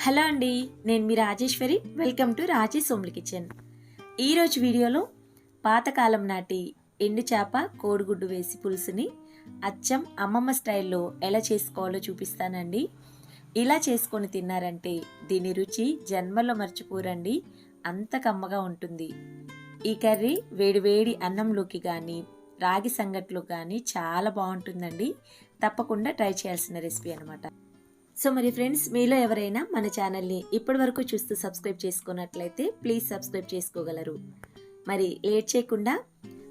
Hello అండి నేను మీ Rajeswari. Welcome to Raji Somli kitchen. ఈరోజు వీడియోలో పాతకాలం నాటి ఎండు చేప కోడిగుడ్డు వేసి పులుసుని అచ్చం అమ్మమ్మ స్టైల్లో ఎలా చేసుకోవాలో చూపిస్తానండి. ఇలా చేసుకొని తిన్నారంటే దీని రుచి జన్మలో మర్చిపోరండి. అంత కమ్మగా ఉంటుంది. ఈ కర్రీ వేడివేడి అన్నంలోకి కానీ రాగి సంగట్లో కానీ చాలా బాగుంటుందండి. తప్పకుండా ట్రై చేయాల్సిన రెసిపీ అనమాట సో మరి ఫ్రెండ్స్ మీలో ఎవరైనా మన ఛానల్ని ఇప్పటి వరకు చూస్తూ సబ్స్క్రైబ్ చేసుకున్నట్లయితే ప్లీజ్ సబ్స్క్రైబ్ చేసుకోగలరు. మరి లేట్ చేయకుండా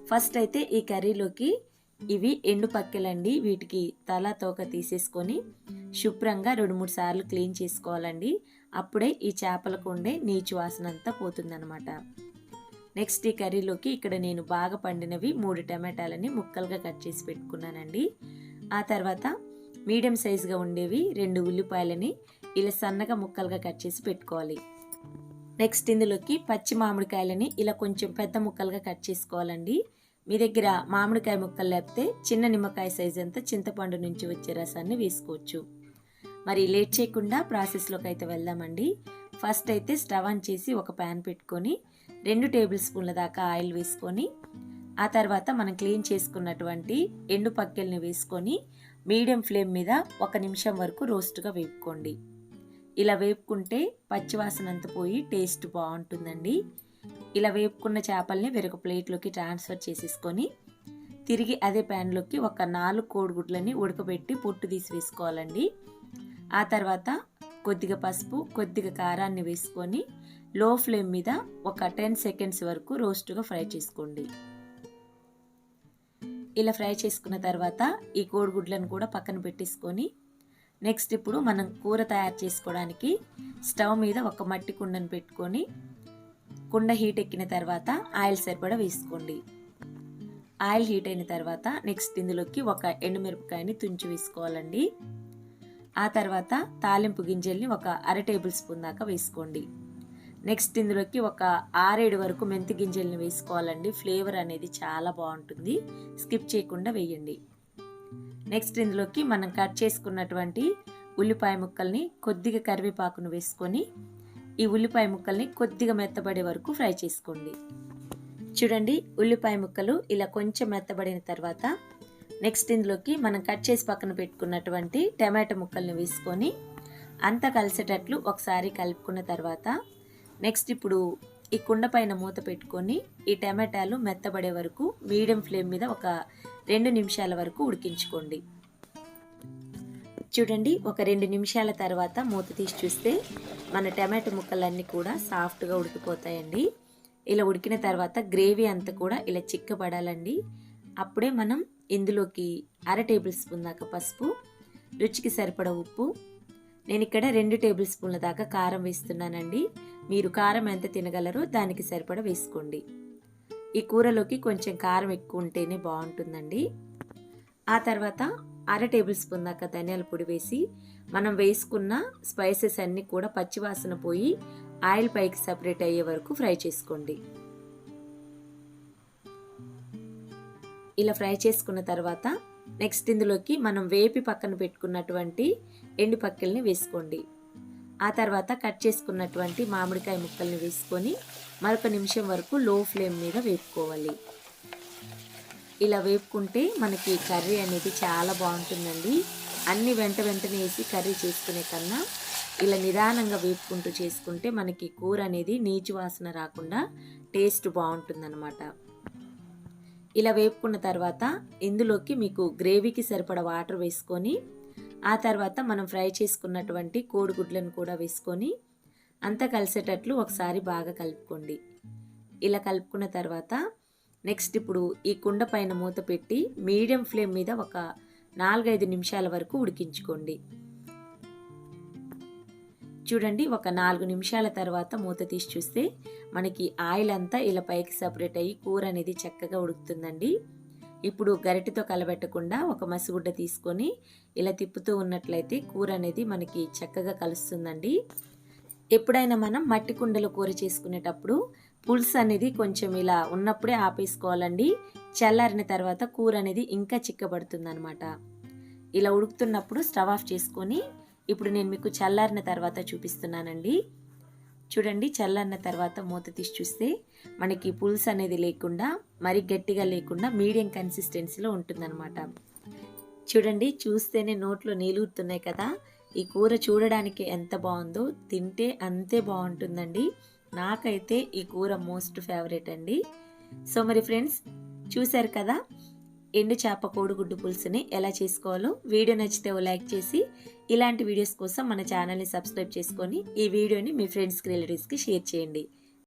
ఫస్ట్ అయితే ఈ కర్రీలోకి ఇవి ఎండు పక్కెలండి. వీటికి తల తోక తీసేసుకొని శుభ్రంగా రెండు మూడు సార్లు క్లీన్ చేసుకోవాలండి. అప్పుడే ఈ చేపలకు ఉండే నీచు వాసన అంతా పోతుందన్నమాట. నెక్స్ట్ ఈ కర్రీలోకి ఇక్కడ నేను బాగా పండినవి మూడు టమాటాలని ముక్కలుగా కట్ చేసి పెట్టుకున్నానండి. ఆ తర్వాత మీడియం సైజుగా ఉండేవి రెండు ఉల్లిపాయలని ఇలా సన్నగా ముక్కలుగా కట్ చేసి పెట్టుకోవాలి. నెక్స్ట్ ఇందులోకి పచ్చి మామిడికాయలని ఇలా కొంచెం పెద్ద ముక్కలుగా కట్ చేసుకోవాలండి. మీ దగ్గర మామిడికాయ ముక్కలు లేకపోతే చిన్న నిమ్మకాయ సైజ్ అంతా చింతపండు నుంచి వచ్చే రసాన్ని వేసుకోవచ్చు. మరి లేట్ చేయకుండా ప్రాసెస్లోకి అయితే వెళ్దామండి. ఫస్ట్ అయితే స్టవ్ ఆన్ చేసి ఒక ప్యాన్ పెట్టుకొని రెండు టేబుల్ స్పూన్ల దాకా ఆయిల్ వేసుకొని ఆ తర్వాత మనం క్లీన్ చేసుకున్నటువంటి ఎండు పక్కెల్ని వేసుకొని మీడియం ఫ్లేమ్ మీద ఒక నిమిషం వరకు రోస్ట్గా వేపుకోండి. ఇలా వేపుకుంటే పచ్చివాసన పోయి టేస్ట్ బాగుంటుందండి. ఇలా వేపుకున్న చేపల్ని వేరొక ప్లేట్లోకి ట్రాన్స్ఫర్ చేసేసుకొని తిరిగి అదే ప్యాన్లోకి ఒక నాలుగు కోడిగుడ్లని ఉడకబెట్టి పొట్టు తీసి వేసుకోవాలండి. ఆ తర్వాత కొద్దిగా పసుపు కొద్దిగా కారాన్ని వేసుకొని లో ఫ్లేమ్ మీద ఒక టెన్ సెకండ్స్ వరకు రోస్ట్గా ఫ్రై చేసుకోండి. ఇలా ఫ్రై చేసుకున్న తర్వాత ఈ కోడిగుడ్లను కూడా పక్కన పెట్టేసుకొని నెక్స్ట్ ఇప్పుడు మనం కూర తయారు చేసుకోవడానికి స్టవ్ మీద ఒక మట్టి కుండను పెట్టుకొని కుండ హీట్ ఎక్కిన తర్వాత ఆయిల్ సరిపడా వేసుకోండి. ఆయిల్ హీట్ అయిన తర్వాత నెక్స్ట్ ఇందులోకి ఒక ఎండుమిరపకాయని తుంచి వేసుకోవాలండి. ఆ తర్వాత తాలింపు గింజల్ని ఒక అర టేబుల్ స్పూన్ దాకా వేసుకోండి. నెక్స్ట్ ఇందులోకి ఒక ఆరేడు వరకు మెంతి గింజల్ని వేసుకోవాలండి. ఫ్లేవర్ అనేది చాలా బాగుంటుంది. స్కిప్ చేయకుండా వేయండి. నెక్స్ట్ ఇందులోకి మనం కట్ చేసుకున్నటువంటి ఉల్లిపాయ ముక్కల్ని కొద్దిగా కరివేపాకును వేసుకొని ఈ ఉల్లిపాయ ముక్కల్ని కొద్దిగా మెత్తబడే వరకు ఫ్రై చేసుకోండి. చూడండి ఉల్లిపాయ ముక్కలు ఇలా కొంచెం మెత్తబడిన తర్వాత నెక్స్ట్ ఇందులోకి మనం కట్ చేసి పక్కన పెట్టుకున్నటువంటి టమాటో ముక్కల్ని వేసుకొని అంతా కలిసేటట్లు ఒకసారి కలుపుకున్న తర్వాత నెక్స్ట్ ఇప్పుడు ఈ కుండ పైన మూత పెట్టుకొని ఈ టమాటాలు మెత్తబడే వరకు మీడియం ఫ్లేమ్ మీద ఒక రెండు నిమిషాల వరకు ఉడికించుకోండి. చూడండి ఒక రెండు నిమిషాల తర్వాత మూత తీసి చూస్తే మన టమాటో ముక్కలన్నీ కూడా సాఫ్ట్గా ఉడికిపోతాయండి. ఇలా ఉడికిన తర్వాత గ్రేవీ అంతా కూడా ఇలా చిక్కబడాలండి. అప్పుడే మనం ఇందులోకి అర టేబుల్ స్పూన్ దాకా పసుపు రుచికి సరిపడ ఉప్పు నేను ఇక్కడ రెండు టేబుల్ స్పూన్ల దాకా కారం వేస్తున్నానండి. మీరు కారం ఎంత తినగలరో దానికి సరిపడ వేసుకోండి. ఈ కూరలోకి కొంచెం కారం ఎక్కువ ఉంటేనే బాగుంటుందండి. ఆ తర్వాత అర టేబుల్ స్పూన్ దాకా ధనియాల పొడి వేసి మనం వేసుకున్న స్పైసెస్ అన్నీ కూడా పచ్చివాసన పోయి ఆయిల్ పైకి సపరేట్ అయ్యే వరకు ఫ్రై చేసుకోండి. ఇలా ఫ్రై చేసుకున్న తర్వాత నెక్స్ట్ ఇందులోకి మనం వేపి పక్కన పెట్టుకున్నటువంటి ఎండు పక్కల్ని వేసుకోండి. ఆ తర్వాత కట్ చేసుకున్నటువంటి మామిడికాయ ముక్కల్ని వేసుకొని మరొక నిమిషం వరకు లో ఫ్లేమ్ మీద వేపుకోవాలి. ఇలా వేపుకుంటే మనకి కర్రీ అనేది చాలా బాగుంటుందండి. అన్ని వెంట వెంటనే వేసి కర్రీ చేసుకునే కన్నా ఇలా నిదానంగా వేపుకుంటూ చేసుకుంటే మనకి కూర అనేది నీచు వాసన రాకుండా టేస్ట్ బాగుంటుందన్నమాట. ఇలా వేపుకున్న తర్వాత ఇందులోకి మీకు గ్రేవీకి సరిపడ వాటర్ వేసుకొని ఆ తర్వాత మనం ఫ్రై చేసుకున్నటువంటి కోడిగుడ్లను కూడా వేసుకొని అంతా కలిసేటట్లు ఒకసారి బాగా కలుపుకోండి. ఇలా కలుపుకున్న తర్వాత నెక్స్ట్ ఇప్పుడు ఈ కుండ పైన మూత పెట్టి మీడియం ఫ్లేమ్ మీద ఒక నాలుగైదు నిమిషాల వరకు ఉడికించుకోండి. చూడండి ఒక నాలుగు నిమిషాల తర్వాత మూత తీసి చూస్తే మనకి ఆయిల్ అంతా ఇలా పైకి సపరేట్ అయ్యి కూర అనేది చక్కగా ఉడుకుతుందండి. ఇప్పుడు గరిటెతో కలబెట్టకుండా ఒక మసిగుడ్డ తీసుకొని ఇలా తిప్పుతూ ఉన్నట్లయితే కూర అనేది మనకి చక్కగా కలుస్తుందండి. ఎప్పుడైనా మనం మట్టి కుండలో కూర చేసుకునేటప్పుడు పులుసు అనేది కొంచెం ఇలా ఉన్నప్పుడే ఆపేసుకోవాలండి. చల్లారిన తర్వాత కూర అనేది ఇంకా చిక్కబడుతుంది అనమాట ఇలా ఉడుకుతున్నప్పుడు స్టవ్ ఆఫ్ చేసుకొని ఇప్పుడు నేను మీకు చల్లారిన తర్వాత చూపిస్తున్నానండి. చూడండి చల్లారిన తర్వాత మూత తీసి చూస్తే మనకి పులుసు అనేది లేకుండా మరి గట్టిగా లేకుండా మీడియం కన్సిస్టెన్సీలో ఉంటుందన్నమాట. చూడండి చూస్తేనే నోట్లో నీళ్ళూరుతున్నాయి కదా. ఈ కూర చూడడానికి ఎంత బాగుందో తింటే అంతే బాగుంటుందండి. నాకైతే ఈ కూర మోస్ట్ ఫేవరెట్ అండి. సో మరి ఫ్రెండ్స్ చూశారు కదా? ఎండు చేప కోడిగుడ్డు పులుసుని ఎలా చేసుకోవాలో వీడియో నచ్చితే ఓ లైక్ చేసి ఇలాంటి వీడియోస్ కోసం మన ఛానల్ని సబ్స్క్రైబ్ చేసుకొని ఈ వీడియోని మీ ఫ్రెండ్స్కి రిలేటివ్స్కి షేర్ చేయండి.